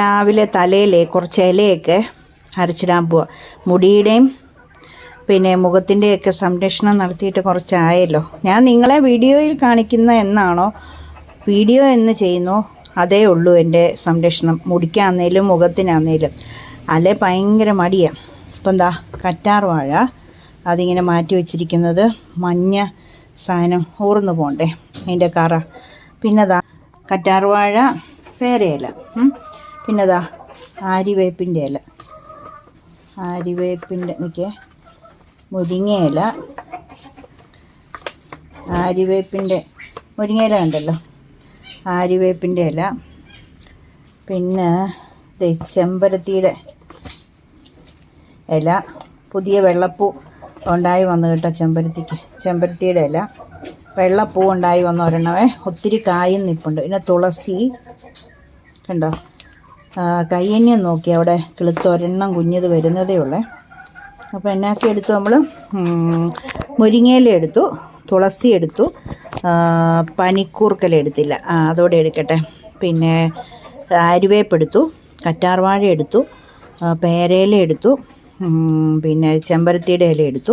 രാവിലെ തലയിലെ കുറച്ച് ഇലയൊക്കെ അരച്ചിടാൻ പോവാ. മുടിയുടെയും പിന്നെ മുഖത്തിന്റെയൊക്കെ സംരക്ഷണം നടത്തിയിട്ട് കുറച്ചായല്ലോ. ഞാൻ നിങ്ങളെ വീഡിയോയിൽ കാണിക്കുന്ന എന്നാണോ? വീഡിയോ എന്ന് ചെയ്യുന്നു. അതേ ഉള്ളൂ എന്റെ സംരക്ഷണം. മുടിക്കാന്നേലും മുഖത്തിനാന്നേലും. അല്ലെ ഭയങ്കര മടിയാണ് ഇപ്പം എന്താ കറ്റാർ വാഴ അതിങ്ങനെ മാറ്റി വെച്ചിരിക്കുന്നത്. മഞ്ഞ സാധനം ഊർന്നു പോണ്ടേ. അതിന്റെ കറ. പിന്നെതാ കറ്റാർ വാഴ പേരയില. പിന്നെതാ ആര്യവേപ്പിന്റെ ഇല. ആര്യവേപ്പിന്റെ നിൽക്കേ മുരിങ്ങയില ആര്യവേപ്പിന്റെ മുരിങ്ങയില ഉണ്ടല്ലോ. ആര്യവേപ്പിന്റെ ഇല. പിന്നെ ചെമ്പരത്തിയുടെ ഇല. പുതിയ വെള്ളപ്പൂ ഉണ്ടായി വന്നു കേട്ടോ ചെമ്പരത്തിക്ക്. ചെമ്പരത്തിയുടെ ഇല. വെള്ളപ്പൂ ഉണ്ടായി വന്ന ഒരെണ്ണമേ. ഒത്തിരി കായും നിപ്പുണ്ട്. പിന്നെ തുളസി. കണ്ടോ? കയ്യന്യം നോക്കി അവിടെ കിളുത്ത് ഒരെണ്ണം കുഞ്ഞത് വരുന്നതേ ഉള്ളേ. അപ്പോൾ എന്നാക്കി എടുത്തു നമ്മൾ മുരിങ്ങയില എടുത്തു തുളസി എടുത്തു പനിക്കൂർക്കല എടുത്തില്ല. അതോടെ എടുക്കട്ടെ. പിന്നെ അരുവേപ്പെടുത്തു കറ്റാർവാഴ എടുത്തു പേരയില എടുത്തു പിന്നെ ചെമ്പരത്തിയുടെ ഇല എടുത്തു.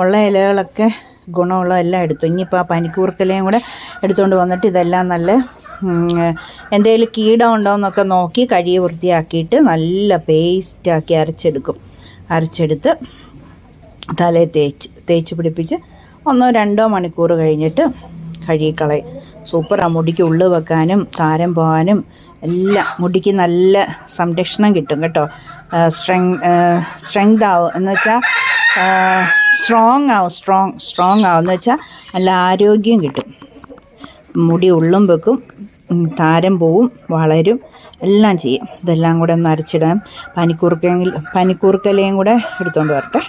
ഉള്ള ഇലകളൊക്കെ ഗുണമുള്ള എല്ലാം എടുത്തു. ഇനിയിപ്പോൾ ആ പനിക്കൂർക്കലയും കൂടെ എടുത്തുകൊണ്ട് വന്നിട്ട് ഇതെല്ലാം നല്ല എന്തെങ്കിലും കീടം ഉണ്ടോ എന്നൊക്കെ നോക്കി കഴുകി വൃത്തിയാക്കിയിട്ട് നല്ല പേസ്റ്റാക്കി അരച്ചെടുക്കും. അരച്ചെടുത്ത് തലയിൽ തേച്ച് തേച്ച് പിടിപ്പിച്ച് ഒന്നോ രണ്ടോ മണിക്കൂർ കഴിഞ്ഞിട്ട് കഴുകിക്കളയും ആ മുടിക്ക് ഉള്ളു വെക്കാനും താരം പോകാനും എല്ലാം മുടിക്ക് നല്ല സംരക്ഷണം കിട്ടും കേട്ടോ. സ്ട്രെങ് സ്ട്രെങ്ത് ആവും. എന്ന് വെച്ചാൽ സ്ട്രോങ് ആവും സ്ട്രോങ് സ്ട്രോങ് ആവും. എന്ന് വെച്ചാൽ നല്ല ആരോഗ്യം കിട്ടും. മുടി ഉള്ളും വെക്കും താരം പോവും വളരും എല്ലാം ചെയ്യും. ഇതെല്ലാം കൂടെ ഒന്ന് അരച്ചിടാം. പനിക്കൂർക്കെങ്കിൽ പനിക്കൂർക്കലയും കൂടെ എടുത്തുകൊണ്ട് വരട്ടെ.